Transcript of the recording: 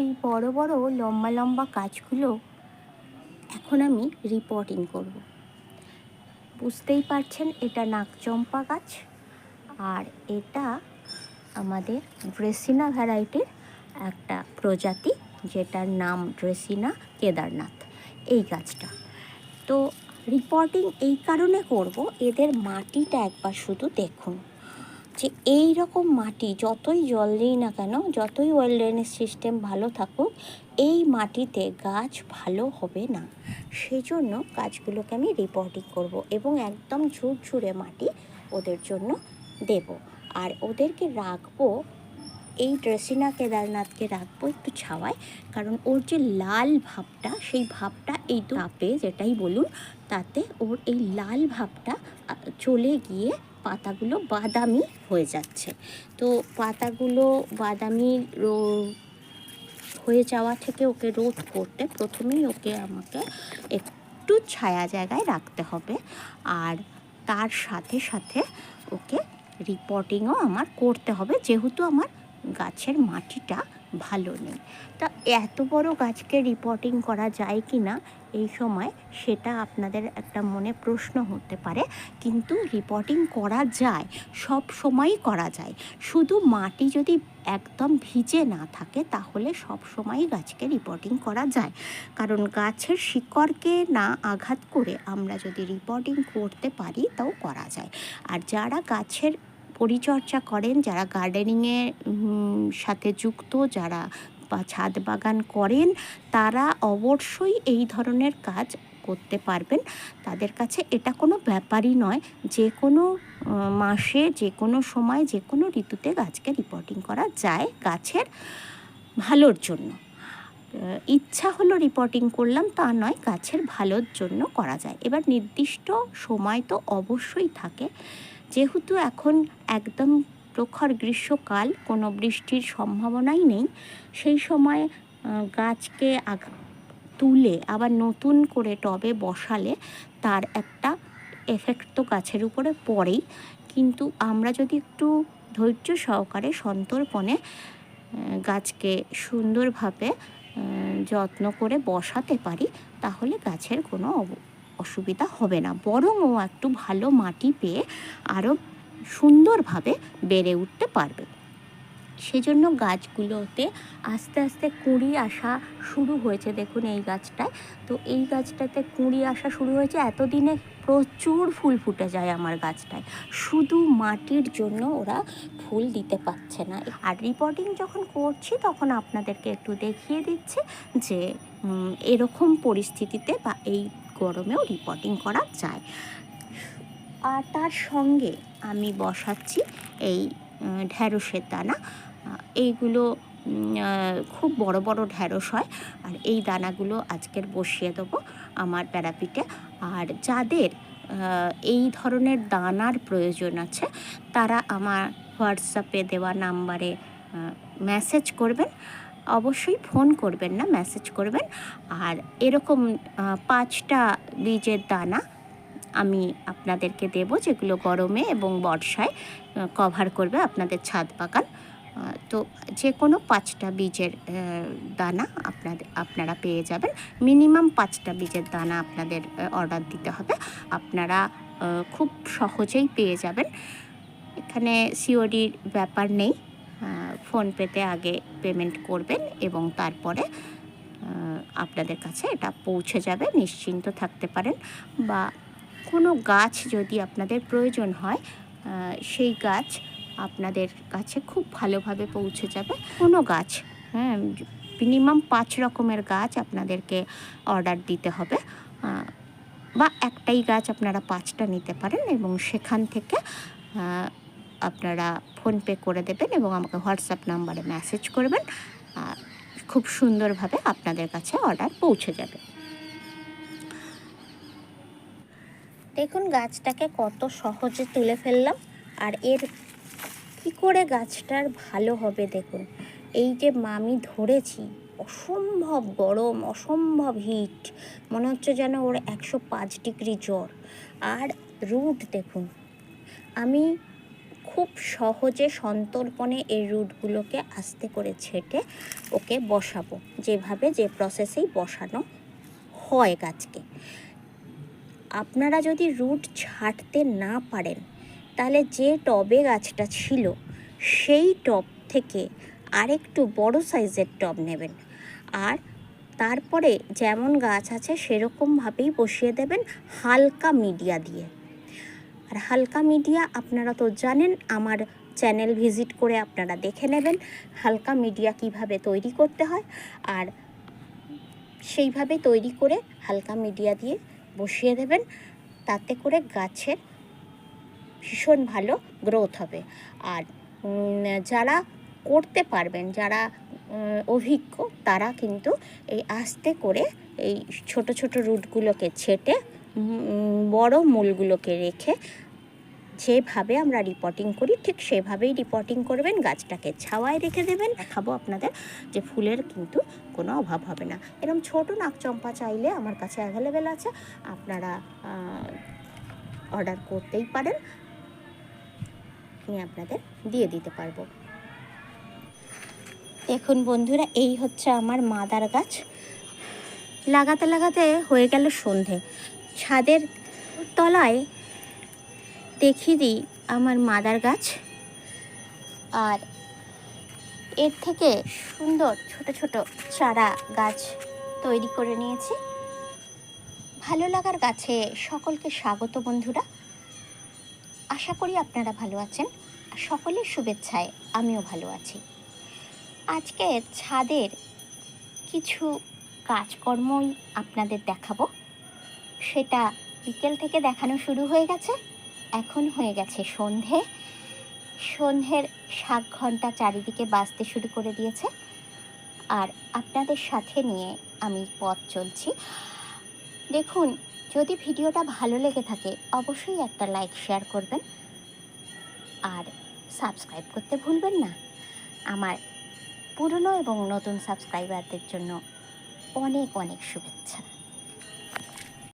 এই বড় বড় লম্বা লম্বা গাছগুলো এখন আমি রিপোর্টিং করব। বুঝতেই পারছেন, এটা নাকচম্পা গাছ আর এটা আমাদের ড্রেসিনা ভ্যারাইটির একটা প্রজাতি, যেটার নাম ড্রেসিনা কেদারনাথ। এই গাছটা। তো রিপোর্টিং এই কারণে করব, এদের মাটিটা একবার শুধু দেখুন। যে এই রকম মাটি যতই জল দিই না কেন, যতই ওয়েল ড্রেনেজ সিস্টেম ভালো থাকুক, এই মাটিতে গাছ ভালো হবে না। সেজন্য গাছগুলোকে আমি রিপোর্টিং করব এবং একদম ঝুরঝুরে মাটি ওদের জন্য দেব। আর ওদেরকে রাখব, এই ড্রেসিনা কেদারনাথকে রাখব একটু ছাওয়ায়, কারণ ওর যে লাল ভাবটা, সেই ভাবটা এই তাপে, যেটাই বলুন, তাতে ওর এই লাল ভাবটা চলে গিয়ে পাতাগুলো বাদামি হয়ে যাচ্ছে। তো পাতাগুলো বাদামি হয়ে যাওয়া থেকে ওকে রোধ করতে প্রথমেই ওকে আমাকে একটু ছায়া জায়গায় রাখতে হবে। আর তার সাথে সাথে ওকে রিপোর্টিংও আমার করতে হবে, যেহেতু আমার গাছের মাটিটা ভালো নেই। তা এত বড় গাছকে রিপোর্টিং করা যায় কি না এই সময় সেটা আপনাদের একটা মনে প্রশ্ন হতে পারে, কিন্তু রিপোর্টিং করা যায়, সব সময়ই করা যায়। শুধু মাটি যদি একদম ভিজে না থাকে, তাহলে সব সময়ই গাছকে রিপোর্টিং করা যায়। কারণ গাছের শিকড়কে না আঘাত করে আমরা যদি রিপোর্টিং করতে পারি, তাও করা যায়। আর যারা গাছের পরিচর্যা করেন, যারা গার্ডেনিংয়ের সাথে যুক্ত, যারা বা ছাদ বাগান করেন, তারা অবশ্যই এই ধরনের কাজ করতে পারবেন। তাদের কাছে এটা কোনো ব্যাপারই নয়, যে কোনো মাসে, যে কোনো সময়, যে কোনো ঋতুতে গাছকে রিপোর্টিং করা যায় গাছের ভালোর জন্য। ইচ্ছা হলো রিপোর্টিং করলাম, তা নয়, গাছের ভালোর জন্য করা যায়। এবার নির্দিষ্ট সময় তো অবশ্যই থাকে। যেহেতু এখন একদম প্রখর গ্রীষ্মকাল, কোনো বৃষ্টির সম্ভাবনাই নেই। সেই সময় গাছকে তুলে, আবার নতুন করে টবে বসালে তার একটা এফেক্ট তো গাছের উপরে পড়েই। কিন্তু আমরা যদি একটু ধৈর্য সহকারে সন্তর্পণে গাছকে সুন্দরভাবে যত্ন করে বসাতে পারি, তাহলে গাছের কোনো অসুবিধা হবে না। বরং ও একটু ভালো মাটি পেয়ে আরও সুন্দরভাবে বেড়ে উঠতে পারবে। সেজন্য গাছগুলোতে আস্তে আস্তে কুঁড়ি আসা শুরু হয়েছে। দেখুন এই গাছটায়। তো এই গাছটাতে কুঁড়ি আসা শুরু হয়েছে। এতদিনে প্রচুর ফুল ফুটে যায় আমার গাছটায়। শুধু মাটির জন্য ওরা ফুল দিতে পারছে না। আর রিপোর্টিং যখন করছি তখন আপনাদেরকে একটু দেখিয়ে দিচ্ছি যে এরকম পরিস্থিতিতে বা এই গরমেও রিপোর্টিং করা যায়। আর তার সঙ্গে আমি বসাচ্ছি এই ঢ্যাঁড়সের দানা। এইগুলো খুব বড় বড় ঢ্যাঁড়স হয়। আর এই দানাগুলো আজকের বসিয়ে দেবো আমার প্যারাপিটে। আর যাদের এই ধরনের দানার প্রয়োজন আছে, তারা আমার হোয়াটসঅ্যাপে দেওয়া নাম্বারে মেসেজ করবেন। অবশ্যই ফোন করবেন না, মেসেজ করবেন। আর এরকম পাঁচটা বীজের দানা আমি আপনাদেরকে দেব যেগুলো গরমে এবং বর্ষায় কভার করবে আপনাদের ছাদ বাগান। তো যে কোনো পাঁচটা বীজের দানা আপনাদের আপনারা পেয়ে যাবেন। মিনিমাম পাঁচটা বীজের দানা আপনাদের অর্ডার দিতে হবে। আপনারা খুব সহজেই পেয়ে যাবেন। এখানে সিওডির ব্যাপার নেই। ফোনপেতে আগে পেমেন্ট করবেন এবং তারপরে আপনাদের কাছে এটা পৌঁছে যাবে। নিশ্চিন্ত থাকতে পারেন বা কোনো গাছ যদি আপনাদের প্রয়োজন হয় সেই গাছ আপনাদের কাছে খুব ভালোভাবে পৌঁছে যাবে। কোনো গাছ হ্যাঁ মিনিমাম পাঁচ রকমের গাছ আপনাদেরকে অর্ডার দিতে হবে। বা একটাই গাছ আপনারা পাঁচটা নিতে পারেন এবং সেখান থেকে আপনারা ফোনপে করে দেবেন এবং আমাকে হোয়াটসঅ্যাপ নাম্বারে মেসেজ করবেন। খুব সুন্দরভাবে আপনাদের কাছে অর্ডার পৌঁছে যাবে। দেখুন, গাছটাকে কত সহজে তুলে ফেললাম। আর এর কি করে গাছটার ভালো হবে দেখুন। এই যে মামি ধরেছি, অসম্ভব গরম, অসম্ভব হিট মনে হচ্ছে যেন ওর একশো পাঁচ ডিগ্রি জ্বর। আর রুট দেখুন, আমি খুব সহজে সন্তর্পণে এই রুটগুলোকে আস্তে করে ছেটে ওকে বসাবো। যেভাবে যে প্রসেসেই বসানো হয় গাছকে। আপনারা যদি রুট ছাড়তে না পারেন, তাহলে যে টবে গাছটা ছিল, সেই টব থেকে আরেকটু বড় সাইজের টব নেবেন। আর তারপরে যেমন গাছ আছে, সেরকমভাবেই বসিয়ে দেবেন হালকা মিডিয়া দিয়ে। আর হালকা মিডিয়া আপনারা তো জানেন, আমার চ্যানেল ভিজিট করে আপনারা দেখে নেবেন হালকা মিডিয়া কীভাবে তৈরি করতে হয়। আর সেইভাবে তৈরি করে হালকা মিডিয়া দিয়ে বসিয়ে দেবেন। তাতে করে গাছের ভীষণ ভালো গ্রোথ হবে। আর যারা করতে পারবেন, যারা অভিজ্ঞ, তারা কিন্তু এই আস্তে করে এই ছোট ছোট রুটগুলোকে ছেটে বড় মূলগুলোকে রেখে যেভাবে আমরা রিপোর্টিং করি, ঠিক সেভাবেই রিপোর্টিং করবেন, গাছটাকে ছাওয়ায় রেখে দেবেন। দেখাবো আপনাদের যে ফুলের কিন্তু কোনো অভাব হবে না। এরকম ছোট নাকচম্পা চাইলে আমার কাছে অ্যাভেলেবেল আছে। আপনারা অর্ডার করতেই পারেন। আমি আপনাদের দিয়ে দিতে পারব। দেখুন বন্ধুরা, এই হচ্ছে আমার মাদার গাছ। লাগাতে লাগাতে হয়ে গেল সন্ধে। ছাদের তলায় দেখিয়ে দিই আমার মাদার গাছ। আর এর থেকে সুন্দর ছোট ছোট চারা গাছ তৈরি করে নিয়েছি। ভালো লাগার গাছে সকলকে স্বাগত বন্ধুরা। আশা করি আপনারা ভালো আছেন। সকলের শুভেচ্ছায় আমিও ভালো আছি। আজকে ছাদের কিছু কাজকর্মই আপনাদের দেখাবো। সেটা বিকেল থেকে দেখানো শুরু হয়ে গেছে। এখন হয়ে গেছে সন্ধে। সন্ধ্যের সাত ঘণ্টা চারিদিকে বাজতে শুরু করে দিয়েছে। আর আপনাদের সাথে নিয়ে আমি পথ চলছি। দেখুন, যদি ভিডিওটা ভালো লেগে থাকে, অবশ্যই একটা লাইক, শেয়ার করবেন। আর সাবস্ক্রাইব করতে ভুলবেন না। আমার পুরনো এবং নতুন সাবস্ক্রাইবারদের জন্য অনেক অনেক শুভেচ্ছা।